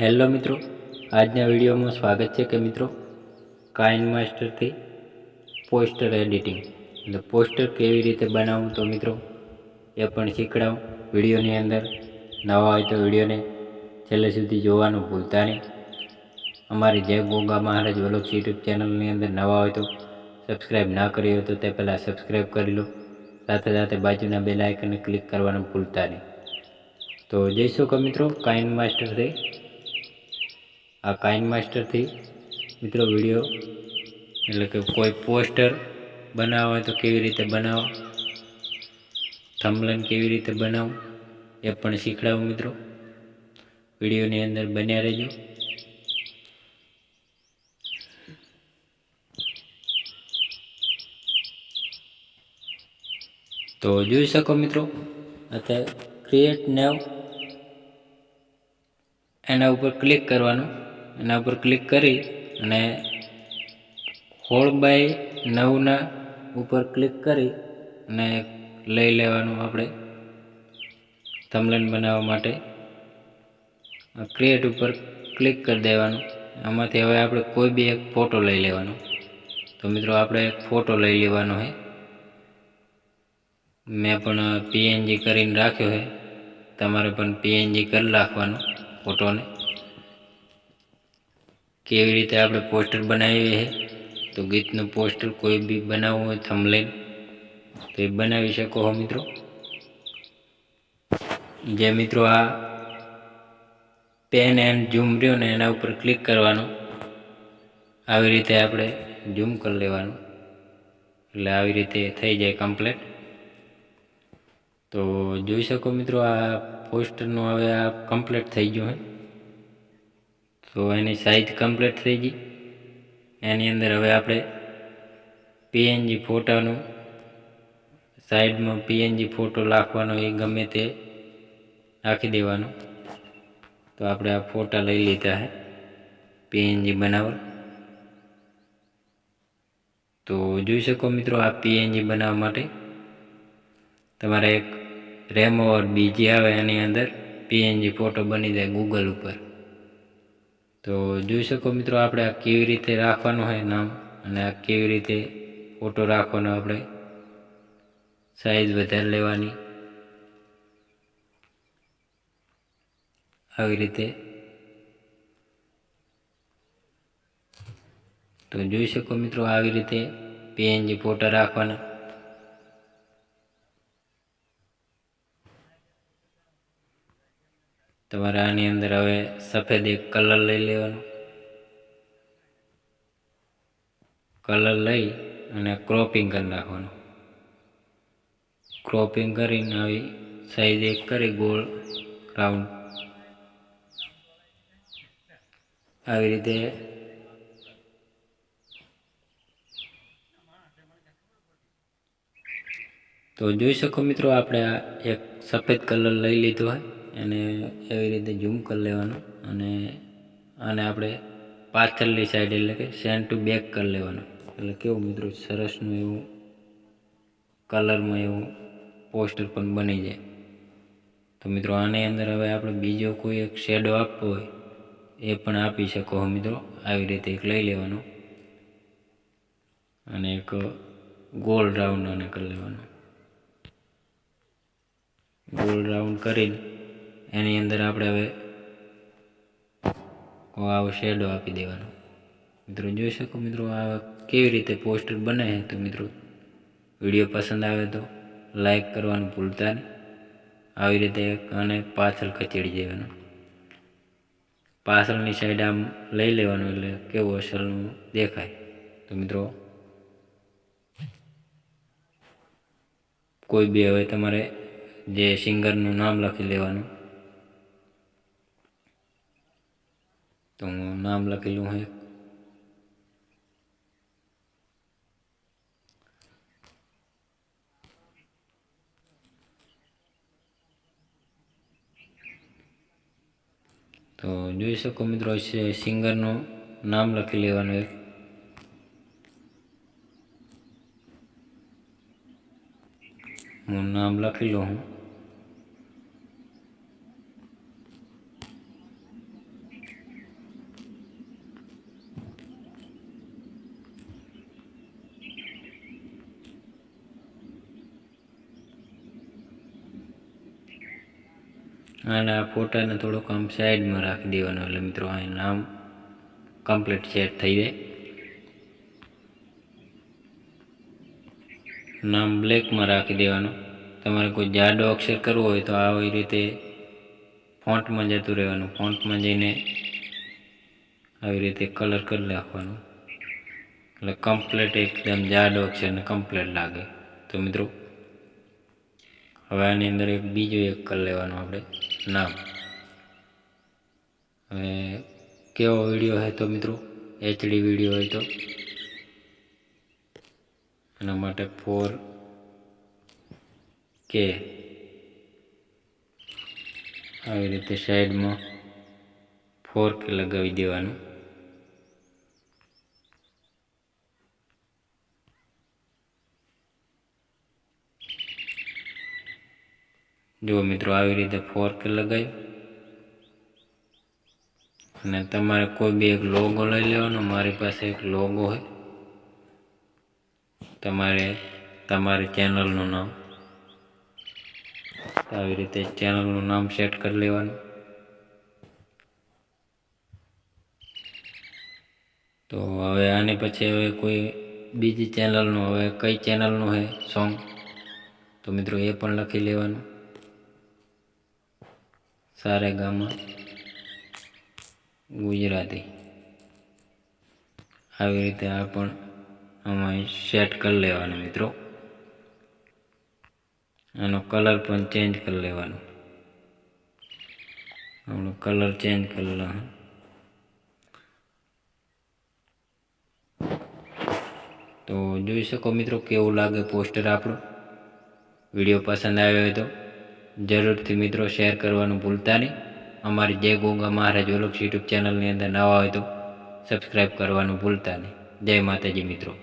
Hello મિત્રો, આજના વિડીયોમાં સ્વાગત છે કે મિત્રો, કાઇન માસ્ટરથી પોસ્ટર એડિટિંગ. એટલે પોસ્ટર કેવી રીતે બનાવવું તો મિત્રો, એ પણ શીખડાવું. વિડીયોની અંદર નવા હોય તો વિડીયોને છેલ્લે સુધી જોવાનું ભૂલતા નહીં. અમારી જય ગોગા મહારાજ વલોક્સ યુટ્યુબ ચેનલની અંદર નવા હોય તો સબસ્ક્રાઈબ ના કરી હોય તો તે પહેલાં સબસ્ક્રાઈબ કરી લો. સાથે સાથે બાજુના બે લાઇકને ક્લિક કરવાનું ભૂલતા નહીં. તો જઈશું કે મિત્રો, કાઇન માસ્ટરથી આ કાઇન માસ્ટરથી. મિત્રો, વીડિયો એટલે કે કોઈ પોસ્ટર બનાવવા હોય તો કેવી રીતે બનાવો? થમલન કેવી રીતે બનાવવું એ પણ શીખડાવું, મિત્રો. વિડીયોની અંદર બન્યા રહેજો. તો જોઈ શકો, મિત્રો, અત્યારે ક્રિએટ નેવ એના ઉપર ક્લિક કરવાનું. એના ઉપર ક્લિક કરી અને હોળ બાય નવના ઉપર ક્લિક કરી અને લઈ લેવાનું આપણે થંબલેન બનાવવા માટે. ક્રિએટ ઉપર ક્લિક કરી દેવાનું. આમાંથી હવે આપણે કોઈ બી એક ફોટો લઈ લેવાનો. તો મિત્રો આપણે એક ફોટો લઈ લેવાનો છે મેં પણ પીએનજી કરીને રાખ્યો છે તમારે પણ પીએનજી કરી રાખવાનું ફોટોને કેવી રીતે આપણે પોસ્ટર બનાવીએ છે? તો ગીતનું પોસ્ટર કોઈ બી બનાવવું હોય થંબલેન તો એ બનાવી શકો હો મિત્રો. જે મિત્રો આ પેન એન્ડ ઝૂમ રહ્યો ને એના ઉપર ક્લિક કરવાનું. આવી રીતે આપણે ઝૂમ કરી લેવાનું. એટલે આવી રીતે થઈ જાય કમ્પ્લેટ તો જોઈ શકો મિત્રો, આ પોસ્ટરનું હવે આ કમ્પ્લીટ થઈ ગયું હે તો એની સાઈઝ કમ્પ્લીટ થઈ ગઈ. એની અંદર હવે આપણે પીએનજી ફોટાનું સાઈડમાં પીએનજી ફોટો નાખવાનો એ ગમે તે નાખી દેવાનો. તો આપણે આ ફોટા લઈ લીધા છે પીએનજી બનાવવા. તો જોઈ શકો મિત્રો આ પીએનજી બનાવવા માટે તમારે એક રેમ ઓવર બીજી આવે એની અંદર પીએનજી ફોટો બની જાય ગૂગલ ઉપર. તો જોઈ શકો મિત્રો આપણે આ કેવી રીતે રાખવાનું હોય નામ અને આ કેવી રીતે ફોટો રાખવાનો આપણે સાઈઝ વધારે લેવાની. આવી રીતે. તો જોઈ શકો મિત્રો આવી રીતે પીએનજી ફોટા રાખવાના. તમારે આની અંદર હવે સફેદ એક કલર લઈ લેવાનો. કલર લઈ અને ક્રોપિંગ કરી નાખવાનું. ક્રોપિંગ કરીને આવી સાઈઝ એક કરી ગોળ રાઉન્ડ આવી રીતે તો જોઈ શકો મિત્રો, આપણે એક સફેદ કલર લઈ લીધો હોય. એને એવી રીતે ઝૂમ કરી લેવાનું અને આને આપણે પાછળની સાઈડ એટલે કે સેન્ડ ટુ બેક કરી લેવાનું. એટલે કેવું મિત્રો, સરસનું એવું કલરમાં એવું પોસ્ટર પણ બની જાય. તો મિત્રો, આની અંદર હવે આપણે બીજો કોઈ એક શેડો આપવો હોય, એ પણ આપી શકો હો મિત્રો. આવી રીતે એક લઈ લેવાનો અને એક ગોલ રાઉન્ડ અને કરી લેવાનું. ગોલ રાઉન્ડ કરીને એની અંદર આપણે હવે આવો શેડો આપી દેવાનો. મિત્રો જોઈ શકો મિત્રો આ કેવી રીતે પોસ્ટર બને છે. તો મિત્રો વીડિયો પસંદ આવે તો લાઈક કરવાનું ભૂલતા નહીં. આવી રીતે અને પાછળ કચેડી દેવાનું. પાછળની સાઈડ આમ લઈ લેવાનું એટલે કેવું અસલનું દેખાય. તો મિત્રો કોઈ બી હવે તમારે જે સિંગરનું નામ લખી લેવાનું. તો હું નામ લખેલું છે તો જોઈ શકો મિત્રો સિંગરનું નામ લખી લેવાનું એક હું નામ લખી લઉં હું અને આ ફોટાને થોડુંક આમ સાઈડમાં રાખી દેવાનું એટલે મિત્રો અહીં નામ કમ્પ્લીટ સેટ થઈ જાય. નામ બ્લેકમાં રાખી દેવાનું. તમારે કોઈ જાડો અક્ષર કરવો હોય તો આવી રીતે ફોન્ટમાં જતું રહેવાનું. ફોન્ટમાં જઈને આવી રીતે કલર કરી નાખવાનું. એટલે કમ્પ્લેટ એકદમ જાડો અક્ષરને કમ્પ્લેટ લાગે. તો મિત્રો, હવે આની અંદર એક બીજો એક કલર લેવાનું આપણે. નામ. હવે કેવો વીડિયો હોય તો મિત્રો? એચડી વીડિયો હોય તો. એના માટે ફોર કે આવી રીતે સાઈડમાં ફોર કે લગાવી દેવાનું. જો મિત્રો આવી રીતે ફોર્ક લગાવી અને તમારે કોઈ બી એક લોગો લઈ લેવાનો, મારી પાસે એક લોગો હોય. તમારે તમારી ચેનલનું નામ આવી રીતે ચેનલનું નામ સેટ કરી લેવાનું. તો હવે આની પછી હવે કોઈ બીજી ચેનલનું હવે કઈ ચેનલનું છે સોંગ તો મિત્રો એ પણ લખી લેવાનું. સારે ગામમાં ગુજરાતી. આવી રીતે આ પણ આમાં સેટ કરી લેવાનું મિત્રો. આનો કલર પણ ચેન્જ કરી લેવાનો. આપણો કલર ચેન્જ કરી લેવા તો જોઈ શકો મિત્રો કેવું લાગે પોસ્ટર આપણું? વીડિયો પસંદ આવ્યો હોય તો. જરૂરથી મિત્રો શેર કરવાનું ભૂલતા નહીં. અમારી જય ગોગા મહારાજ ઓલક્ષ યુટ્યુબ ચેનલની અંદર નવા હોય તો સબસ્ક્રાઈબ કરવાનું ભૂલતા નહીં. જય માતાજી મિત્રો.